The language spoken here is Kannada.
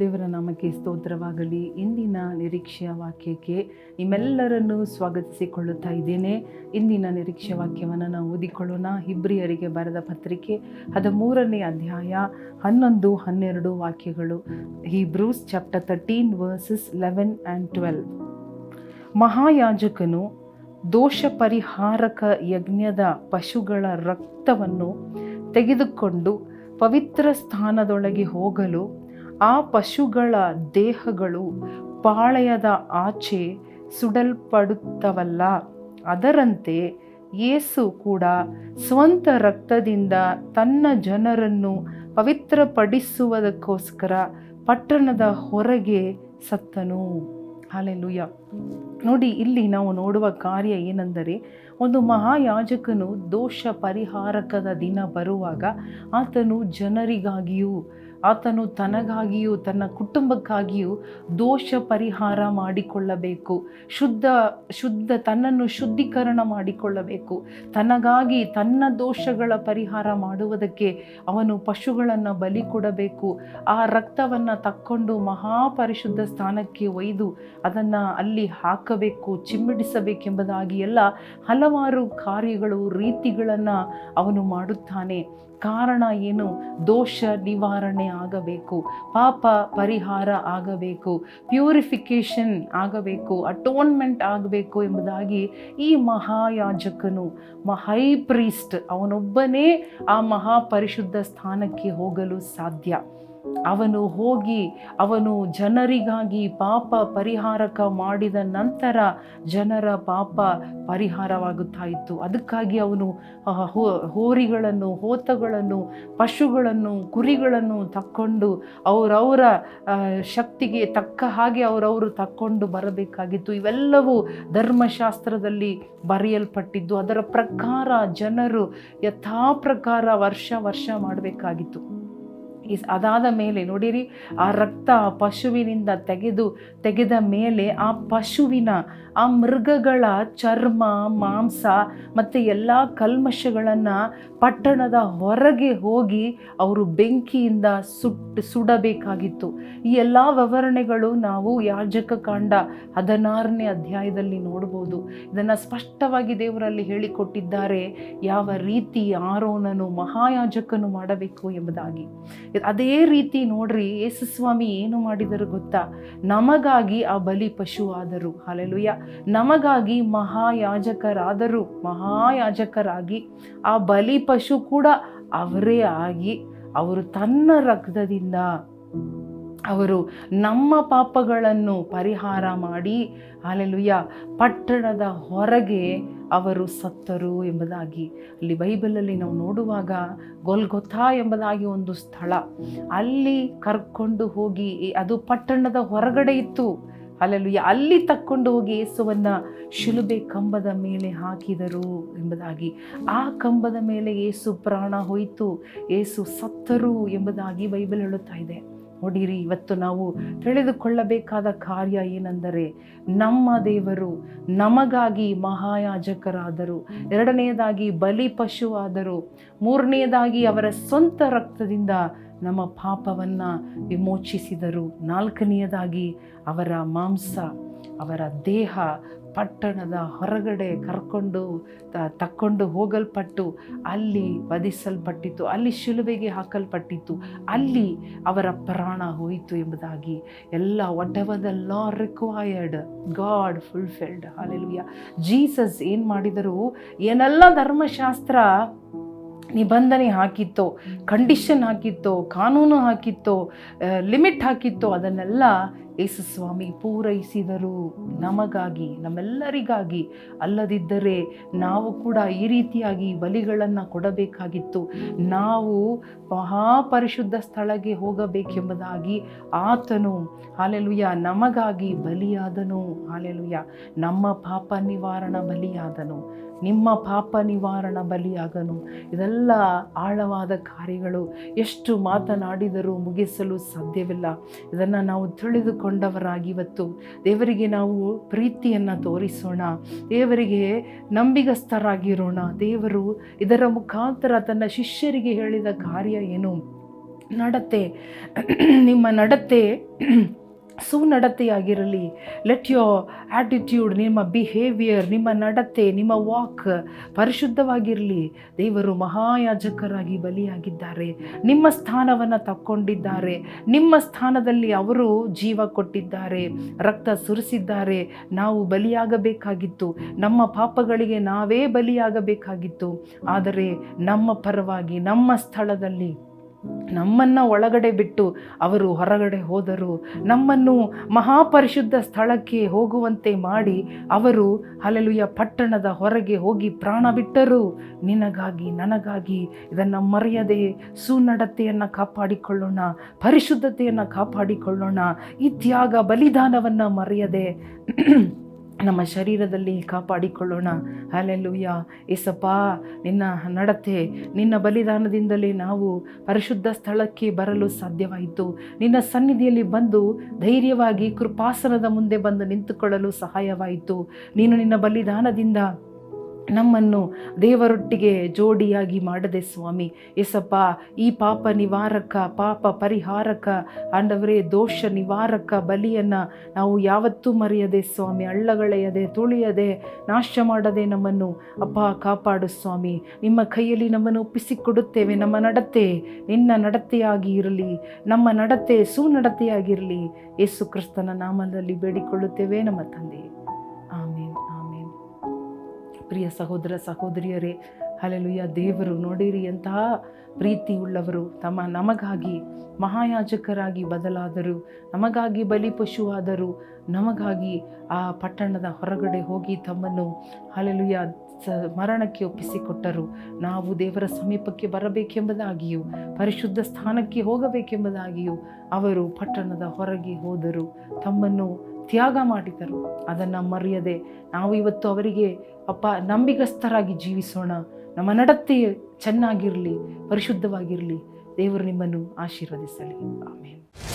ದೇವರ ನಾಮಕ್ಕೆ ಸ್ತೋತ್ರವಾಗಲಿ. ಇಂದಿನ ನಿರೀಕ್ಷೆಯ ವಾಕ್ಯಕ್ಕೆ ನಿಮ್ಮೆಲ್ಲರನ್ನು ಸ್ವಾಗತಿಸಿಕೊಳ್ಳುತ್ತಾ ಇದ್ದೇನೆ. ಇಂದಿನ ನಿರೀಕ್ಷೆಯ ವಾಕ್ಯವನ್ನು ನಾವು ಓದಿಕೊಳ್ಳೋಣ. ಹಿಬ್ರಿಯರಿಗೆ ಬರೆದ ಪತ್ರಿಕೆ ಹದಿಮೂರನೇ ಅಧ್ಯಾಯ ಹನ್ನೊಂದು, ಹನ್ನೆರಡು ವಾಕ್ಯಗಳು. Hebrews chapter thirteen verses eleven and twelve ಮಹಾಯಾಜಕನು ದೋಷ ಪರಿಹಾರಕ ಯಜ್ಞದ ಪಶುಗಳ ರಕ್ತವನ್ನು ತೆಗೆದುಕೊಂಡು ಪವಿತ್ರ ಸ್ಥಾನದೊಳಗೆ ಹೋಗಲು ಆ ಪಶುಗಳ ದೇಹಗಳು ಪಾಳೆಯದ ಆಚೆ ಸುಡಲ್ಪಡುತ್ತವಲ್ಲ. ಅದರಂತೆ ಯೇಸು ಕೂಡ ಸ್ವಂತ ರಕ್ತದಿಂದ ತನ್ನ ಜನರನ್ನು ಪವಿತ್ರಪಡಿಸುವುದಕ್ಕೋಸ್ಕರ ಪಟ್ಟಣದ ಹೊರಗೆ ಸತ್ತನು. ಹಾಲೆಲುಯ್ಯ. ನೋಡಿ, ಇಲ್ಲಿ ನಾವು ನೋಡುವ ಕಾರ್ಯ ಏನೆಂದರೆ, ಒಂದು ಮಹಾಯಾಜಕನು ದೋಷ ಪರಿಹಾರಕದ ದಿನ ಬರುವಾಗ ಆತನು ಜನರಿಗಾಗಿಯೂ ಆತನು ತನಗಾಗಿಯೂ ತನ್ನ ಕುಟುಂಬಕ್ಕಾಗಿಯೂ ದೋಷ ಪರಿಹಾರ ಮಾಡಿಕೊಳ್ಳಬೇಕು. ಶುದ್ಧ ಶುದ್ಧ ತನ್ನನ್ನು ಶುದ್ಧೀಕರಣ ಮಾಡಿಕೊಳ್ಳಬೇಕು. ತನಗಾಗಿ ತನ್ನ ದೋಷಗಳ ಪರಿಹಾರ ಮಾಡುವುದಕ್ಕೆ ಅವನು ಪಶುಗಳನ್ನು ಬಲಿ ಕೊಡಬೇಕು. ಆ ರಕ್ತವನ್ನು ತಕ್ಕೊಂಡು ಮಹಾಪರಿಶುದ್ಧ ಸ್ಥಾನಕ್ಕೆ ಒಯ್ದು ಅದನ್ನು ಅಲ್ಲಿ ಹಾಕಬೇಕು, ಚಿಮ್ಮಿಡಿಸಬೇಕೆಂಬುದಾಗಿ ಎಲ್ಲ ಹಲವಾರು ಕಾರ್ಯಗಳು, ರೀತಿಗಳನ್ನು ಅವನು ಮಾಡುತ್ತಾನೆ. ಕಾರಣ ಏನು? ದೋಷ ನಿವಾರಣೆ ಆಗಬೇಕು, ಪಾಪ ಪರಿಹಾರ ಆಗಬೇಕು ಪ್ಯೂರಿಫಿಕೇಶನ್ ಆಗಬೇಕು ಅಟೋನ್ಮೆಂಟ್ ಆಗಬೇಕು ಎಂಬುದಾಗಿ ಈ ಮಹಾಯಾಜಕನು ಮಹೈ ಪ್ರೀಸ್ಟ್ ಅವನೊಬ್ಬನೇ ಆ ಮಹಾಪರಿಶುದ್ಧ ಸ್ಥಾನಕ್ಕೆ ಹೋಗಲು ಸಾಧ್ಯ. ಅವನು ಹೋಗಿ ಅವನು ಜನರಿಗಾಗಿ ಪಾಪ ಪರಿಹಾರಕ ಮಾಡಿದ ನಂತರ ಜನರ ಪಾಪ ಪರಿಹಾರವಾಗುತ್ತಾ ಇತ್ತು. ಅದಕ್ಕಾಗಿ ಅವನು ಹೋರಿಗಳನ್ನು, ಹೋತಗಳನ್ನು, ಪಶುಗಳನ್ನು, ಕುರಿಗಳನ್ನು ತಕ್ಕೊಂಡು ಅವರವರ ಶಕ್ತಿಗೆ ತಕ್ಕ ಹಾಗೆ ಅವರವರು ತಕ್ಕೊಂಡು ಬರಬೇಕಾಗಿತ್ತು. ಇವೆಲ್ಲವೂ ಧರ್ಮಶಾಸ್ತ್ರದಲ್ಲಿ ಬರೆಯಲ್ಪಟ್ಟಿದ್ದು, ಅದರ ಪ್ರಕಾರ ಜನರು ಯಥಾ ಪ್ರಕಾರ ವರ್ಷ ವರ್ಷ ಮಾಡಬೇಕಾಗಿತ್ತು. ಇಸ್ ಅದಾದ ಮೇಲೆ ನೋಡಿರಿ, ಆ ರಕ್ತ ಆ ಪಶುವಿನಿಂದ ತೆಗೆದು, ತೆಗೆದ ಮೇಲೆ ಆ ಪಶುವಿನ ಆ ಮೃಗಗಳ ಚರ್ಮ, ಮಾಂಸ ಮತ್ತು ಎಲ್ಲ ಕಲ್ಮಶಗಳನ್ನು ಪಟ್ಟಣದ ಹೊರಗೆ ಹೋಗಿ ಅವರು ಬೆಂಕಿಯಿಂದ ಸುಟ್ಟು ಸುಡಬೇಕಾಗಿತ್ತು. ಈ ಎಲ್ಲ ವಿವರಣೆಗಳು ನಾವು ಯಾಜಕ ಕಾಂಡ ಹದಿನಾರನೇ ಅಧ್ಯಾಯದಲ್ಲಿ ನೋಡ್ಬೋದು. ಇದನ್ನು ಸ್ಪಷ್ಟವಾಗಿ ದೇವರಲ್ಲಿ ಹೇಳಿಕೊಟ್ಟಿದ್ದಾರೆ, ಯಾವ ರೀತಿ ಆರೋನನು ಮಹಾಯಾಜಕನು ಮಾಡಬೇಕು ಎಂಬುದಾಗಿ. ಅದೇ ರೀತಿ ನೋಡ್ರಿ ಯೇಸುಸ್ವಾಮಿ ಏನು ಮಾಡಿದರು ಗೊತ್ತಾ? ನಮಗಾಗಿ ಆ ಬಲಿ ಪಶು ಆದರು ಅಲೆಲುಯ್ಯ ನಮಗಾಗಿ ಮಹಾಯಾಜಕರಾದರು. ಮಹಾಯಾಜಕರಾಗಿ ಆ ಬಲಿ ಪಶು ಕೂಡ ಅವರೇ ಆಗಿ, ಅವರು ತನ್ನ ರಕ್ತದಿಂದ ಅವರು ನಮ್ಮ ಪಾಪಗಳನ್ನು ಪರಿಹಾರ ಮಾಡಿ ಅಲೆಲುಯ್ಯ ಪಟ್ಟಣದ ಹೊರಗೆ ಅವರು ಸತ್ತರು ಎಂಬುದಾಗಿ. ಅಲ್ಲಿ ಬೈಬಲಲ್ಲಿ ನಾವು ನೋಡುವಾಗ ಗೊಲ್ಗೊಥಾ ಎಂಬುದಾಗಿ ಒಂದು ಸ್ಥಳ. ಅಲ್ಲಿ ಕರ್ಕೊಂಡು ಹೋಗಿ, ಅದು ಪಟ್ಟಣದ ಹೊರಗಡೆ ಇತ್ತು. ಅಲ್ಲಲ್ಲಿ ಅಲ್ಲಿ ತಕ್ಕೊಂಡು ಹೋಗಿ ಯೇಸುವನ್ನು ಶಿಲುಬೆ ಕಂಬದ ಮೇಲೆ ಹಾಕಿದರು ಎಂಬುದಾಗಿ. ಆ ಕಂಬದ ಮೇಲೆ ಏಸು ಪ್ರಾಣ ಹೋಯಿತು. ಏಸು ಸತ್ತರು ಎಂಬುದಾಗಿ ಬೈಬಲ್ ಹೇಳುತ್ತಾ ಇದೆ. ನೋಡಿರಿ, ಇವತ್ತು ನಾವು ತಿಳಿದುಕೊಳ್ಳಬೇಕಾದ ಕಾರ್ಯ ಏನೆಂದರೆ ನಮ್ಮ ದೇವರು ನಮಗಾಗಿ ಮಹಾಯಾಜಕರಾದರು. ಎರಡನೆಯದಾಗಿ ಬಲಿ ಪಶುವಾದರು. ಮೂರನೆಯದಾಗಿ ಅವರ ಸ್ವಂತ ರಕ್ತದಿಂದ ನಮ್ಮ ಪಾಪವನ್ನು ವಿಮೋಚಿಸಿದರು. ನಾಲ್ಕನೆಯದಾಗಿ ಅವರ ಮಾಂಸ, ಅವರ ದೇಹ ಪಟ್ಟಣದ ಹೊರಗಡೆ ಕರ್ಕೊಂಡು ತಕ್ಕೊಂಡು ಹೋಗಲ್ಪಟ್ಟು, ಅಲ್ಲಿ ವಧಿಸಲ್ಪಟ್ಟಿತ್ತು, ಅಲ್ಲಿ ಶಿಲುಬೆಗೆ ಹಾಕಲ್ಪಟ್ಟಿತ್ತು, ಅಲ್ಲಿ ಅವರ ಪ್ರಾಣ ಹೋಯಿತು ಎಂಬುದಾಗಿ ಎಲ್ಲ whatever the law required God fulfilled hallelujah Jesus ಏನು ಮಾಡಿದರು? ಏನೆಲ್ಲ ಧರ್ಮಶಾಸ್ತ್ರ ನಿಬಂಧನೆ ಹಾಕಿತ್ತೋ ಕಂಡೀಷನ್ ಹಾಕಿತ್ತೋ, ಕಾನೂನು ಹಾಕಿತ್ತೋ, ಲಿಮಿಟ್ ಹಾಕಿತ್ತೋ, ಅದನ್ನೆಲ್ಲ ಯೇಸುಸ್ವಾಮಿ ಪೂರೈಸಿದರು. ನಮಗಾಗಿ, ನಮ್ಮೆಲ್ಲರಿಗಾಗಿ ಅಲ್ಲದಿದ್ದರೆ ನಾವು ಕೂಡ ಈ ರೀತಿಯಾಗಿ ಬಲಿಗಳನ್ನು ಕೊಡಬೇಕಾಗಿತ್ತು. ನಾವು ಮಹಾಪರಿಶುದ್ಧ ಸ್ಥಳಕ್ಕೆ ಹೋಗಬೇಕೆಂಬುದಾಗಿ ಆತನು, ಹಾಲೆಲುಯ್ಯ, ನಮಗಾಗಿ ಬಲಿಯಾದನು. ಹಾಲೆಲುಯ್ಯ, ನಮ್ಮ ಪಾಪ ನಿವಾರಣ ಬಲಿಯಾದನು. ನಿಮ್ಮ ಪಾಪ ನಿವಾರಣ ಬಲಿಯಾಗನು. ಇದೆಲ್ಲ ಆಳವಾದ ಕಾರ್ಯಗಳು. ಎಷ್ಟು ಮಾತನಾಡಿದರೂ ಮುಗಿಸಲು ಸಾಧ್ಯವಿಲ್ಲ. ಇದನ್ನು ನಾವು ತಿಳಿದುಕೊಂಡವರಾಗಿ ಇವತ್ತು. ದೇವರಿಗೆ ನಾವು ಪ್ರೀತಿಯನ್ನು ತೋರಿಸೋಣ. ದೇವರಿಗೆ ನಂಬಿಗಸ್ಥರಾಗಿರೋಣ ದೇವರು ಇದರ ಮುಖಾಂತರ ತನ್ನ ಶಿಷ್ಯರಿಗೆ ಹೇಳಿದ ಕಾರ್ಯ ಏನು? ನಡತೆ. ನಿಮ್ಮ ನಡತೆ ಸುನಡತೆಯಾಗಿರಲಿ. ಲೆಟ್ ಯೋ ಆ್ಯಟಿಟ್ಯೂಡ್ ನಿಮ್ಮ ಬಿಹೇವಿಯರ್ ನಿಮ್ಮ ನಡತೆ, ನಿಮ್ಮ ವಾಕ್ ಪರಿಶುದ್ಧವಾಗಿರಲಿ. ದೇವರು ಮಹಾಯಾಜಕರಾಗಿ ಬಲಿಯಾಗಿದ್ದಾರೆ. ನಿಮ್ಮ ಸ್ಥಾನವನ್ನು ತಕ್ಕೊಂಡಿದ್ದಾರೆ. ನಿಮ್ಮ ಸ್ಥಾನದಲ್ಲಿ ಅವರು ಜೀವ ಕೊಟ್ಟಿದ್ದಾರೆ. ರಕ್ತ ಸುರಿಸಿದ್ದಾರೆ. ನಾವು ಬಲಿಯಾಗಬೇಕಾಗಿತ್ತು. ನಮ್ಮ ಪಾಪಗಳಿಗೆ ನಾವೇ ಬಲಿಯಾಗಬೇಕಾಗಿತ್ತು. ಆದರೆ ನಮ್ಮ ಪರವಾಗಿ, ನಮ್ಮ ಸ್ಥಳದಲ್ಲಿ ನಮ್ಮನ್ನು ಒಳಗಡೆ ಬಿಟ್ಟು ಅವರು ಹೊರಗಡೆ ಹೋದರು. ನಮ್ಮನ್ನು ಮಹಾಪರಿಶುದ್ಧ ಸ್ಥಳಕ್ಕೆ ಹೋಗುವಂತೆ ಮಾಡಿ ಅವರು ಅಲೆಲುಯ ಪಟ್ಟಣದ ಹೊರಗೆ ಹೋಗಿ ಪ್ರಾಣ ಬಿಟ್ಟರು. ನಿನಗಾಗಿ, ನನಗಾಗಿ ಇದನ್ನು ಮರೆಯದೆ ಸುನಡತೆಯನ್ನು ಕಾಪಾಡಿಕೊಳ್ಳೋಣ, ಪರಿಶುದ್ಧತೆಯನ್ನು ಕಾಪಾಡಿಕೊಳ್ಳೋಣ. ಈ ತ್ಯಾಗ, ಬಲಿದಾನವನ್ನು ಮರೆಯದೆ ನಮ್ಮ ಶರೀರದಲ್ಲಿ ಕಾಪಾಡಿಕೊಳ್ಳೋಣ. ಅಲ್ಲೆಲ್ಲೂಯ್ಯ ಏಸಪ್ಪ, ನಿನ್ನ ನಡತೆ, ನಿನ್ನ ಬಲಿದಾನದಿಂದಲೇ ನಾವು ಪರಿಶುದ್ಧ ಸ್ಥಳಕ್ಕೆ ಬರಲು ಸಾಧ್ಯವಾಯಿತು. ನಿನ್ನ ಸನ್ನಿಧಿಯಲ್ಲಿ ಬಂದು ಧೈರ್ಯವಾಗಿ ಕೃಪಾಸನದ ಮುಂದೆ ಬಂದು ನಿಂತುಕೊಳ್ಳಲು ಸಹಾಯವಾಯಿತು. ನೀನು ನಿನ್ನ ಬಲಿದಾನದಿಂದ ನಮ್ಮನ್ನು ದೇವರೊಟ್ಟಿಗೆ ಜೋಡಿಯಾಗಿ ಮಾಡದೆ ಸ್ವಾಮಿ. ಎಸಪ್ಪ ಈ ಪಾಪ ನಿವಾರಕ, ಪಾಪ ಪರಿಹಾರಕ ಅಂಡವರೇ ದೋಷ ನಿವಾರಕ ಬಲಿಯನ್ನು ನಾವು ಯಾವತ್ತೂ ಮರೆಯದೆ ಸ್ವಾಮಿ ಅಳ್ಳಗಳೆಯದೆ ತುಳಿಯದೆ, ನಾಶ ಮಾಡದೆ ನಮ್ಮನ್ನು ಅಪ್ಪ ಕಾಪಾಡು ಸ್ವಾಮಿ. ನಿಮ್ಮ ಕೈಯಲ್ಲಿ ನಮ್ಮನ್ನು ಒಪ್ಪಿಸಿಕೊಡುತ್ತೇವೆ, ನಮ್ಮ ನಡತೆ ನಿನ್ನ ನಡತೆಯಾಗಿ ಇರಲಿ, ನಮ್ಮ ನಡತೆ ಸುನಡತೆಯಾಗಿರಲಿ ಯೇಸು ಕ್ರಿಸ್ತನ ನಾಮದಲ್ಲಿ ಬೇಡಿಕೊಳ್ಳುತ್ತೇವೆ, ನಮ್ಮ ತಂದೆ ಪ್ರಿಯ ಸಹೋದರ ಸಹೋದರಿಯರೇ ಹಲಲುಯ್ಯ ದೇವರು ನೋಡಿರಿ ಎಂತಹ ಪ್ರೀತಿ ಉಳ್ಳವರು ತಮ್ಮ ನಮಗಾಗಿ ಮಹಾಯಾಜಕರಾಗಿ ಬದಲಾದರು, ನಮಗಾಗಿ ಬಲಿಪಶುವಾದರು, ನಮಗಾಗಿ ಆ ಪಟ್ಟಣದ ಹೊರಗಡೆ ಹೋಗಿ ತಮ್ಮನ್ನು ಅಲ್ಲೆಲುಯ್ಯ ಸ ಮರಣಕ್ಕೆ ಒಪ್ಪಿಸಿಕೊಟ್ಟರು. ನಾವು ದೇವರ ಸಮೀಪಕ್ಕೆ ಬರಬೇಕೆಂಬುದಾಗಿಯೂ, ಪರಿಶುದ್ಧ ಸ್ಥಾನಕ್ಕೆ ಹೋಗಬೇಕೆಂಬುದಾಗಿಯೂ ಅವರು ಪಟ್ಟಣದ ಹೊರಗೆ ಹೋದರು. ತಮ್ಮನ್ನು ತ್ಯಾಗ ಮಾಡಿದರು. ಅದನ್ನು ಮರೆಯದೆ ನಾವು ಇವತ್ತು ಅವರಿಗೆ, ಅಪ್ಪ ನಂಬಿಗಸ್ಥರಾಗಿ ಜೀವಿಸೋಣ. ನಮ್ಮ ನಡತೆ ಚೆನ್ನಾಗಿರಲಿ, ಪರಿಶುದ್ಧವಾಗಿರಲಿ. ದೇವರು ನಿಮ್ಮನ್ನು ಆಶೀರ್ವದಿಸಲಿ. ಆಮೇಲೆ